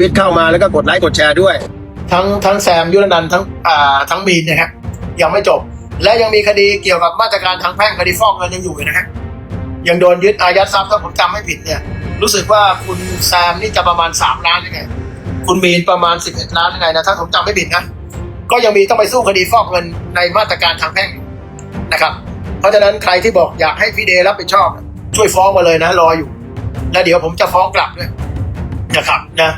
วิตเข้ามาแล้วก็กดไลค์กดแชร์ด้วย ทั้งทั้งแซมยุรนันท์ทั้งอ่าทั้งมีนนะฮะยังไม่จบ และยังมีคดีเกี่ยวกับมาตรการทางแพ่งคดีฟอกเงินยังอยู่นะฮะยังโดนยึดอายัดทรัพย์ถ้าผมจำไม่ผิดเนี่ยรู้สึกว่าคุณแซมนี่จะประมาณสามล้านยังไง คุณมีนประมาณสิบเอ็ดล้านยังไงนะถ้าผมจำไม่ผิดนะก็ยังมีต้องไปสู้คดีฟอกเงินในมาตรการทางแพ่งนะครับ เพราะฉะนั้นใครที่บอกอยากให้พี่เดย์รับผิดชอบ ช่วยฟ้องมาเลยนะรออยู่ แล้วเดี๋ยวผมจะฟ้องกลับด้วยนะครับนะ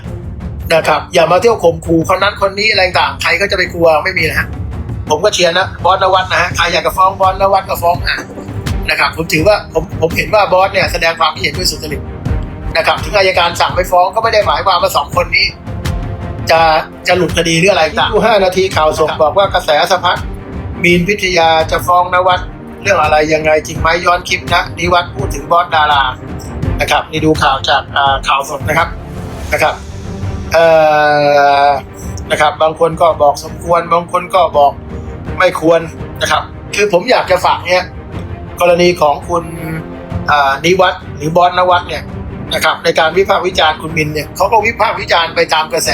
นะครับ อย่ามาเที่ยวข่มขู่คนนั้นคนนี้อะไรต่างใครก็จะไปกลัวไม่มีนะฮะผมก็เชียร์นะบอสนวัตนะฮะใครอยากจะฟ้องบอสนวัตก็ฟ้องอะนะครับ ผมถือว่าผมผมเห็นว่าบอสเนี่ยแสดงความคิดเห็นด้วยสุจริตนะครับ ถึงอายการสั่งไม่ฟ้องก็ไม่ได้หมายความว่าสองคนนี้ จะจะหลุดคดีหรืออะไรต่างห้านาทีข่าวส่งบอกว่ากระแสสะพัดมีนพิทยาจะฟ้องนวัดเรื่องอะไรยังไงจริงไหมย้อนคลิปนะนิวัฒน์พูดถึงบอสดารานะครับนี่ดูข่าวจากอ่าข่าวสดนะครับนะครับเอ่อ นะครับบางคนก็บอกสมควร บางคนก็บอกไม่ควรนะครับ คือผมอยากจะฝากเนี่ยกรณีของคุณนิวัฒน์หรือบอสนวัดเนี่ยนะครับในการวิพากษ์วิจารณ์คุณมินเนี่ยเขาก็วิพากษ์วิจารณ์ไปตามกระแส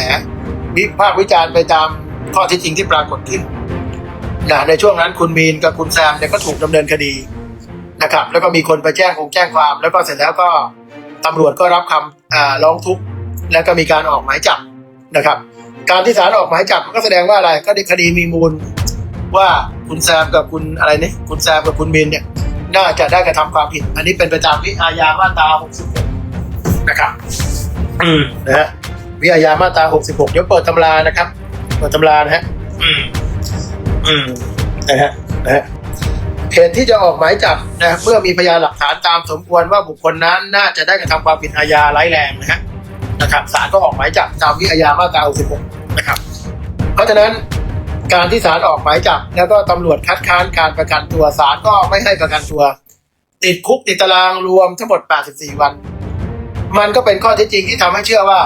วิพากษ์วิจารณ์ไปตามข้อเที่จริงที่ปรากฏขึ้นนะในช่วงนั้นคุณมีนกับคุณแซมเนี่ยก็ถูกดำเนินคดีนะครับ แล้วก็มีคนไปแจ้งคงแจ้งความ แล้วก็เสร็จแล้วก็ตำรวจก็รับคำร้องทุกข์ แล้วก็มีการออกหมายจับนะครับ การที่ศาลออกหมายจับก็แสดงว่าอะไรก็ในคดีมีมูล ว่าคุณแซมกับคุณอะไรเนี่ยคุณแซมกับคุณมินเนี่ยน่าจะได้กระทำความผิด อันนี้เป็นไปตามวิอาญามาตรา66นะครับอืมนะฮะวิอาญามาตรา66เดี๋ยวเปิดตำรานะครับ เปิดตำรานะฮะอืมอืมนะฮะนะฮะเหตุที่จะออกหมายจับนะเมื่อมีพยานหลักฐานตามสมควรว่าบุคคลนั้นน่าจะได้กระทำความผิดอาญาร้ายแรงนะฮะ นะครับศาลก็ออกหมายจับตามวิอาญามาตรา66นะครับ เพราะฉะนั้นการที่ศาลออกหมายจับ แล้วก็ตำรวจคัดค้านการประกันตัวศาลก็ไม่ให้ประกันตัว ติดคุกติดตารางรวมทั้งหมด 84 วัน มันก็เป็นข้อเท็จจริงที่ทำให้เชื่อว่า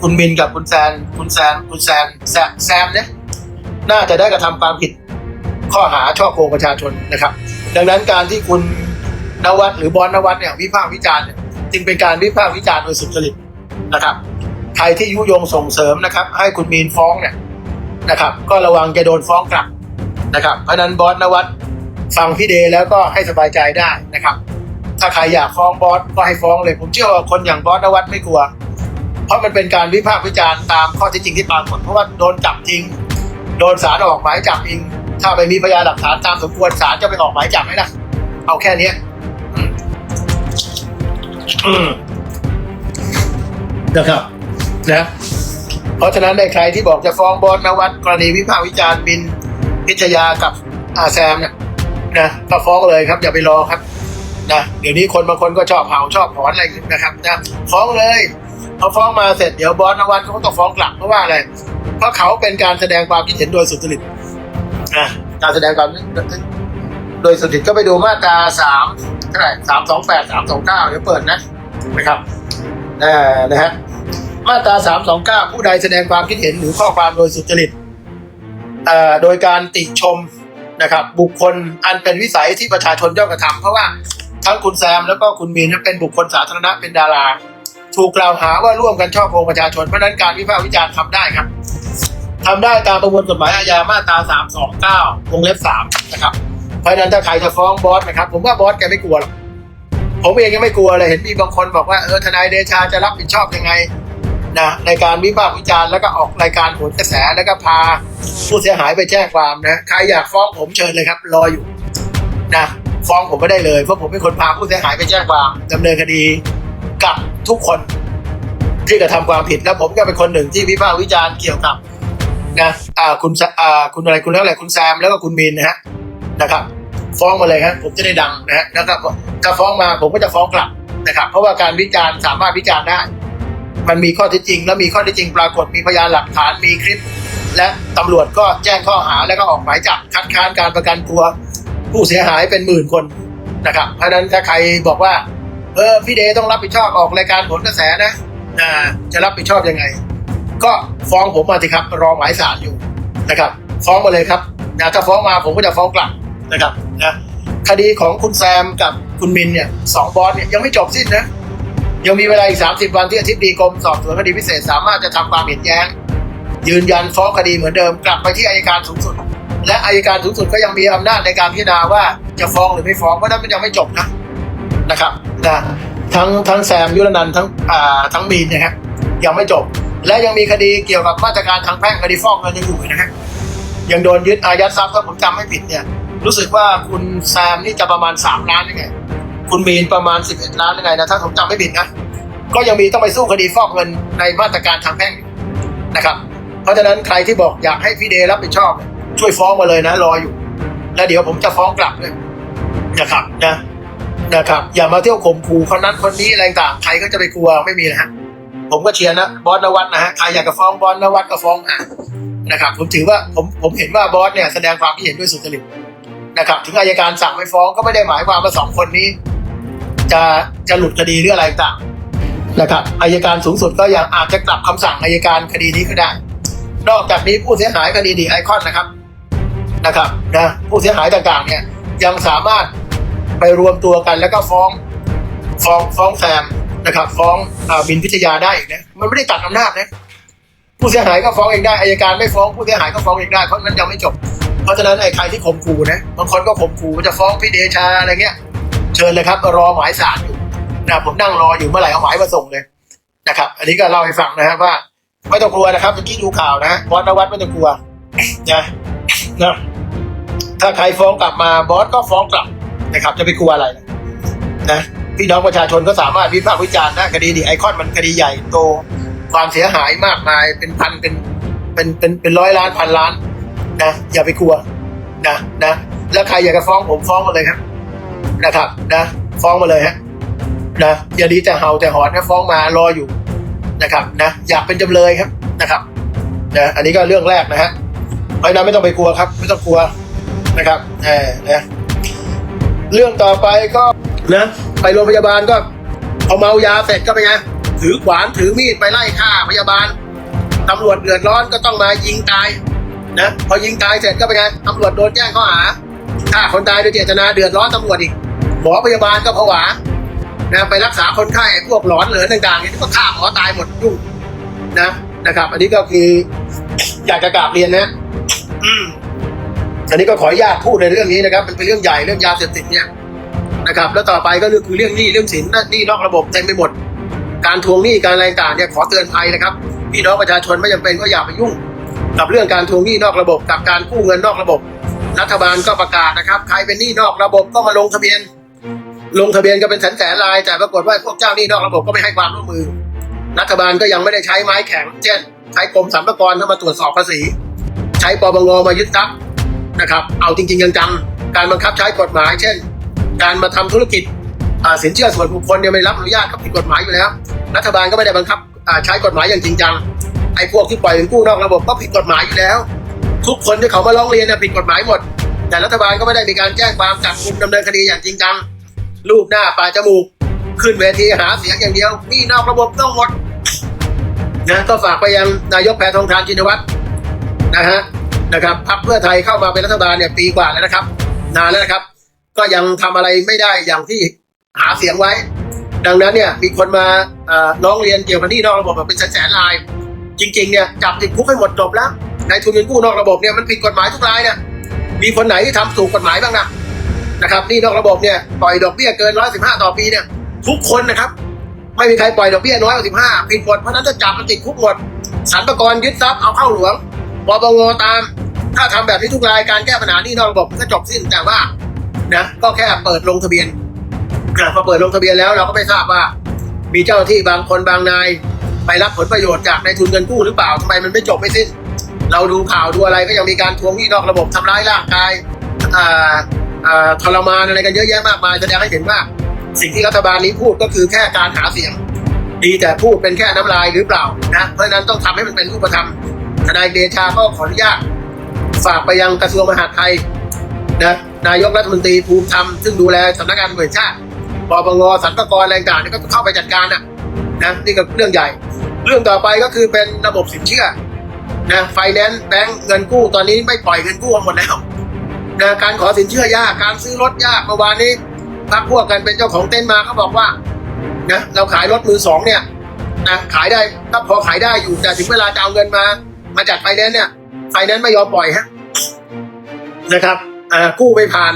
คุณมินกับคุณแซน คุณแซน คุณแซนแซมเนี่ยน่าจะได้กระทำความผิดข้อหาช่อโกงประชาชนนะครับ ดังนั้นการที่คุณนวัดหรือบอลนวัดเนี่ยวิพากษ์วิจารณ์จึงเป็นการวิพากษ์วิจารณ์โดยสุจริต นะครับ ใครที่ยุยงส่งเสริมนะครับ ให้คุณมีนฟ้องเนี่ยนะครับ ก็ระวังจะโดนฟ้องกลับนะครับเพราะนั้นบอสนวัดฟังพี่เดแล้วก็ให้สบายใจได้นะครับ ถ้าใครอยากฟ้องบอสก็ให้ฟ้องเลย ผมเชื่อว่าคนอย่างบอสนวัดไม่กลัว เพราะมันเป็นการวิพากษ์วิจารณ์ตามข้อเท็จจริงที่ปรากฏเพราะว่าโดนจับจริง โดนศาลออกหมายจับจริง ถ้าไปมีพยานหลักฐานตามสมควรศาลจะไปออกหมายจับไหมล่ะเอาแค่นี้อืม นะครับนะเพราะฉะนั้นในใครที่บอกจะฟ้องบอสนวัดกรณีวิพากษ์วิจารณ์บินพิชยากับอาแซมเนี่ยนะก็ฟ้องเลยครับ อย่าไปรอครับนะเดี๋ยวนี้คนบางคนก็ชอบเผาชอบถอนอะไรนะครับนะฟ้องเลยพอฟ้องมาเสร็จเดี๋ยวบอสนวัดเขาก็ต้องฟ้องกลับเพราะว่าอะไรเพราะเขาเป็นการแสดงความคิดเห็นโดยสุจริตนะการแสดงความโดยสุจริตก็ไปดูมาตราสามเท่าไหร่สามสองแปดสามสองเก้าเดี๋ยวเปิดนะนะครับ นะฮะมาตราสามสองเก้าผู้ใดแสดงความคิดเห็นหรือข้อความโดยสุจริตโดยการติชมนะครับ บุคคลอันเป็นวิสัยที่ประชาชนย่อมกระทำเพราะว่าทั้งคุณแซมแล้วก็คุณมีนเป็นบุคคลสาธารณะเป็นดารา ถูกกล่าวหาว่าร่วมกันช่อโกงประชาชนเพราะนั้นการวิพากษ์วิจารณ์ทำได้ครับทำได้ตามประมวลกฎหมายอาญามาตรา 329 วงเล็บ 3 นะครับ เพราะนั้นถ้าใครจะฟ้องบอสนะครับ ผมว่าบอสแกไม่กลัวหรอก ผมเองยังไม่กลัวเลยเห็นมีบางคนบอกว่าเออทนายเดชาจะรับผิดชอบยังไงนะในการวิพากษ์วิจารณ์แล้วก็ออกรายการโหนกระแสแล้วก็พาผู้เสียหายไปแจ้งความนะใครอยากฟ้องผมเชิญเลยครับ รออยู่นะฟ้องผมไม่ได้เลยเพราะผมเป็นคนพาผู้เสียหายไปแจ้งความดำเนินคดีกับทุกคนที่กระทำความผิดแล้วผมก็เป็นคนหนึ่งที่วิพากษ์วิจารณ์เกี่ยวกับนะอ่าคุณอ่าคุณอะไรคุณเรียกอะไรคุณแซมแล้วก็คุณมินนะฮะนะครับ ฟ้องมาเลยครับผมจะได้ดังนะฮะแล้วก็ถ้าฟ้องมาผมก็จะฟ้องกลับนะครับ เพราะว่าการวิจารณ์สามารถวิจารณ์ได้ มันมีข้อเท็จจริง และมีข้อเท็จจริงปรากฏมีพยานหลักฐานมีคลิป และตำรวจก็แจ้งข้อหาแล้วก็ออกหมายจับคัดค้านการประกันตัวผู้เสียหายเป็นหมื่นคนนะครับเพราะนั้นถ้าใครบอกว่า เออพี่เดย์ต้องรับผิดชอบออกรายการผลกระแสนะอ่าจะรับผิดชอบยังไง ก็ฟ้องผมมาสิครับรอหมายศาลอยู่นะครับ ฟ้องมาเลยครับนะถ้าฟ้องมาผมก็จะฟ้องกลับนะครับ นะคดีของคุณแซมกับคุณมินเนี่ยสองบอสเนี่ยยังไม่จบสิ้นนะยังมีเวลาอีก 30 วันที่อธิบดีกรมสอบสวนคดีพิเศษสามารถจะทำความเห็นแย้ง ยืนยันฟ้องคดีเหมือนเดิมกลับไปที่อายการสูงสุด และอายการสูงสุดก็ยังมีอำนาจในการพิจารณาว่าจะฟ้องหรือไม่ฟ้องเพราะนั้นมันยังไม่จบนะนะครับนะทั้งทั้งแซมยุรนันทั้งอ่าทั้งมีนนะครับยังไม่จบ และยังมีคดีเกี่ยวกับมาตรการทางแพ่งคดีฟ้อกเงินยังอยู่นะฮะยังโดนยึดอายัดทรัพย์ถ้าผมจำไม่ผิดเนี่ย รู้สึกว่าคุณแซมนี่จะประมาณ 3 ล้านยังไง คุณมีนประมาณ 11 ล้านยังไงนะถ้าผมจำไม่ผิดนะก็ยังมีต้องไปสู้คดีฟอกเงินในมาตรการทางแพ่งนะครับ เพราะฉะนั้นใครที่บอกอยากให้พี่เดรับผิดชอบ ช่วยฟ้องมาเลยนะรออยู่ แล้วเดี๋ยวผมจะฟ้องกลับเลยนะครับนะนะครับ อย่ามาเที่ยวข่มขู่คนนั้นคนนี้อะไรต่างใครก็จะไปกลัวไม่มีนะฮะผมก็เชียร์นะบอสนวัตนะฮะใครอยากจะฟ้องบอสนวัตก็ฟ้องอะนะครับ ผมถือว่าผมผมเห็นว่าบอสเนี่ยแสดงความคิดเห็นด้วยสุจริต นะครับ ถึงอายการสั่งไม่ฟ้องก็ไม่ได้หมายความว่าสองคนนี้ จะจะหลุดคดีหรืออะไรต่างนะครับอายการสูงสุดก็ยังอาจจะกลับคำสั่งอายการคดีนี้ก็ได้ นอกจากนี้ผู้เสียหายคดีดีไอคอนนะครับนะครับนะผู้เสียหายต่างๆเนี่ยยังสามารถไปรวมตัวกันแล้วก็ฟ้องฟ้องฟ้องแซมนะครับ ฟ้องอาบินพิทยาได้อีกนะมันไม่ได้ตัดอำนาจนะผู้เสียหายก็ฟ้องเองได้อายการไม่ฟ้องผู้เสียหายก็ฟ้องเองได้เพราะนั้นยังไม่จบ เพราะฉะนั้นไอ้ใครที่ข่มขู่นะบางคนก็ข่มขู่จะฟ้องพี่เดชาอะไรเงี้ย เชิญเลยครับ รอหมายสารอยู่นะผมนั่งรออยู่เมื่อไหร่เอาหมายมาส่งเลยนะครับ อันนี้ก็เล่าให้ฟังนะครับว่าไม่ต้องกลัวนะครับเมื่อกี้ดูข่าวนะบอสนวัดไม่ต้องกลัวนะนะถ้าใครฟ้องกลับมาบอสก็ฟ้องกลับนะครับ จะไปกลัวอะไรนะนะพี่น้องประชาชนก็สามารถวิพากษ์วิจารณ์นะคดีดีไอคอนมันคดีใหญ่โตความเสียหายมากมายเป็นพันเป็นเป็นเป็นเป็นร้อยล้านพันล้าน นะอย่าไปกลัวนะนะแล้วใครอยากจะฟ้องผมฟ้องมาเลยครับนะครับนะ ฟ้องมาเลยฮะนะอย่าดีแต่เห่าแต่หอนนะฟ้องมารออยู่นะครับนะอยากเป็นจำเลยครับนะครับนะอันนี้ก็เรื่องแรกนะฮะเพราะนั้นไม่ต้องไปกลัวครับ ไม่ต้องกลัวนะครับเออนะเรื่องต่อไปก็นะไปโรงพยาบาลก็เอาเมายาเสร็จก็ไปไงถือขวานถือมีดไปไล่ฆ่าพยาบาลตำรวจเดือดร้อนก็ต้องมายิงตาย นะพอยิงตายเสร็จก็ไปนไงตำรวจโดนแจ้งข้อหาฆ่าคนตายโดยเจตนาเดือดร้อนตำรวจอีกหมอพยาบาลก็ผวานะไปรักษาคนไข้พวกหลอนเหลือต่างๆนี่ก็ฆ่าหมอตายหมดยุ่งนะนะครับ อันนี้ก็คืออยากจะกราบเรียนนะอันนี้ก็ขออนุญาตพูดในเรื่องนี้นะครับ มันเป็นเรื่องใหญ่เรื่องยาเสพติดเนี่ยนะครับ แล้วต่อไปก็คือเรื่องหนี้เรื่องสินหนี้นอกระบบเต็มไปหมด การทวงหนี้การอะไรต่างๆเนี่ยขอเตือนภัยนะครับพี่น้องประชาชนไม่จำเป็นก็อย่าไปยุ่ง กับเรื่องการทวงหนี้นอกระบบ กับการกู้เงินนอกระบบ รัฐบาลก็ประกาศนะครับ ใครเป็นหนี้นอกระบบก็มาลงทะเบียน ลงทะเบียนก็เป็นแสนแสนราย แต่ปรากฏว่าพวกเจ้าหนี้นอกระบบก็ไม่ให้ความร่วมมือ รัฐบาลก็ยังไม่ได้ใช้ไม้แข็ง เช่น ใช้กรมสรรพากรเข้ามาตรวจสอบภาษี ใช้ปปงมายึดทรัพย์นะครับ เอาจริงๆจังๆการบังคับใช้กฎหมาย เช่น การมาทำธุรกิจสินเชื่อส่วนบุคคลเนี่ยไม่รับอนุญาตก็ผิดกฎหมายอยู่แล้ว รัฐบาลก็ไม่ได้บังคับใช้กฎหมายอย่างจริงจัง ไอ้พวกที่ปล่อยเงินกู้นอกระบบก็ผิดกฎหมายอยู่แล้ว ทุกคนที่เขามาร้องเรียนเนี่ยผิดกฎหมายหมด แต่รัฐบาลก็ไม่ได้มีการแจ้งความจับกุมดำเนินคดีอย่างจริงจังรูปหน้าปลายจมูก ขึ้นเวทีหาเสียงอย่างเดียวนี่นอกระบบต้องหมดนะก็ฝากไปยังนายกแพทองทานชินวัตรนะฮะนะครับพรรคเพื่อไทยเข้ามาเป็นรัฐบาลเนี่ยปีกว่าแล้วนะครับ นานแล้วนะครับ ก็ยังทำอะไรไม่ได้อย่างที่หาเสียงไว้ ดังนั้นเนี่ยมีคนมาอ่อร้องเรียนเกี่ยวกับนี้นอกระบบแบบเป็นแสนๆราย จริงๆเนี่ยจับติดคุกให้หมดจบแล้วนายทุนเงินกู้นอกระบบเนี่ยมันผิดกฎหมายทุกรายเนี่ยมีคนไหนที่ทำถูกกฎหมายบ้างนะนะครับนี่นอกระบบเนี่ยปล่อยดอกเบี้ยเกินร้อยสิบห้าต่อปีเนี่ยทุกคนนะครับ ไม่มีใครปล่อยดอกเบี้ยน้อยกว่าสิบห้าผิดกฎเพราะนั้นจะจับมันติดคุกหมดสรรพากรยึดทรัพย์เอาเข้าหลวงปปงตาม ถ้าทำแบบนี้ทุกรายการแก้ปัญหานี่นอกระบบมันก็จบสิ้นแต่ว่านะก็แค่เปิดลงทะเบียนอ่พอเปิดลงทะเบียนแล้วเราก็ไม่ทราบว่า มีเจ้าที่บางคนบางนาย ไปรับผลประโยชน์จากในทุนเงินกู้หรือเปล่าทำไมมันไม่จบไม่สิ้น เราดูข่าวดูอะไรก็ยังมีการทวงหนี้นอกระบบทำร้ายร่างกายอ่าอ่าทรมานอะไรกันเยอะแยะมากมายแสดงให้เห็นว่า สิ่งที่รัฐบาลนี้พูดก็คือแค่การหาเสียง ดีแต่พูดเป็นแค่น้ำลายหรือเปล่านะเพราะนั้นต้องทำให้มันเป็นรูปธรรมทนายเดชาก็ขออนุญาตฝากไปยังกระทรวงมหาดไทยนะนายกรัฐมนตรีภูมิธรรมซึ่งดูแลสำนักงานตำรวจแห่งชาติปปงสรรพากรอะไรต่างเนี่ยก็เข้าไปจัดการอะนะนี่ก็เรื่องใหญ่ เรื่องต่อไปก็คือเป็นระบบสินเชื่อนะไฟแนนซ์แบงก์เงินกู้ตอนนี้ไม่ปล่อยเงินกู้หมดแล้วนะการขอสินเชื่อยากการซื้อรถยากเมื่อวานนี้พักพวกกันเป็นเจ้าของเต็นมาเขาบอกว่านะเราขายรถมือสองเนี่ยนะขายได้ก็พอขายได้อยู่แต่ถึงเวลาจะเอาเงินมา มาจัดไฟแนนซ์เนี่ยไฟแนนซ์ไม่ยอมปล่อยฮะนะครับอ่ากู้ไปผ่าน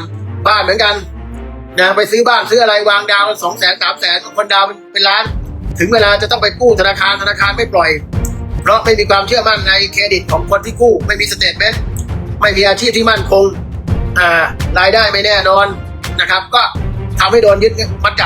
บ้านเหมือนกันนะไปซื้อบ้านซื้ออะไรวางดาวสองแสนสามแสนคนดาวเป็นเป็นล้าน ถึงเวลาจะต้องไปกู้ธนาคารธนาคารไม่ปล่อย เพราะไม่มีความเชื่อมั่นในเครดิตของคนที่กู้ ไม่มีสเตทเมนต์ไม่มีอาชีพที่มั่นคงอ่ารายได้ไม่แน่นอนนะครับ ก็ทำให้โดนยึดมัดจั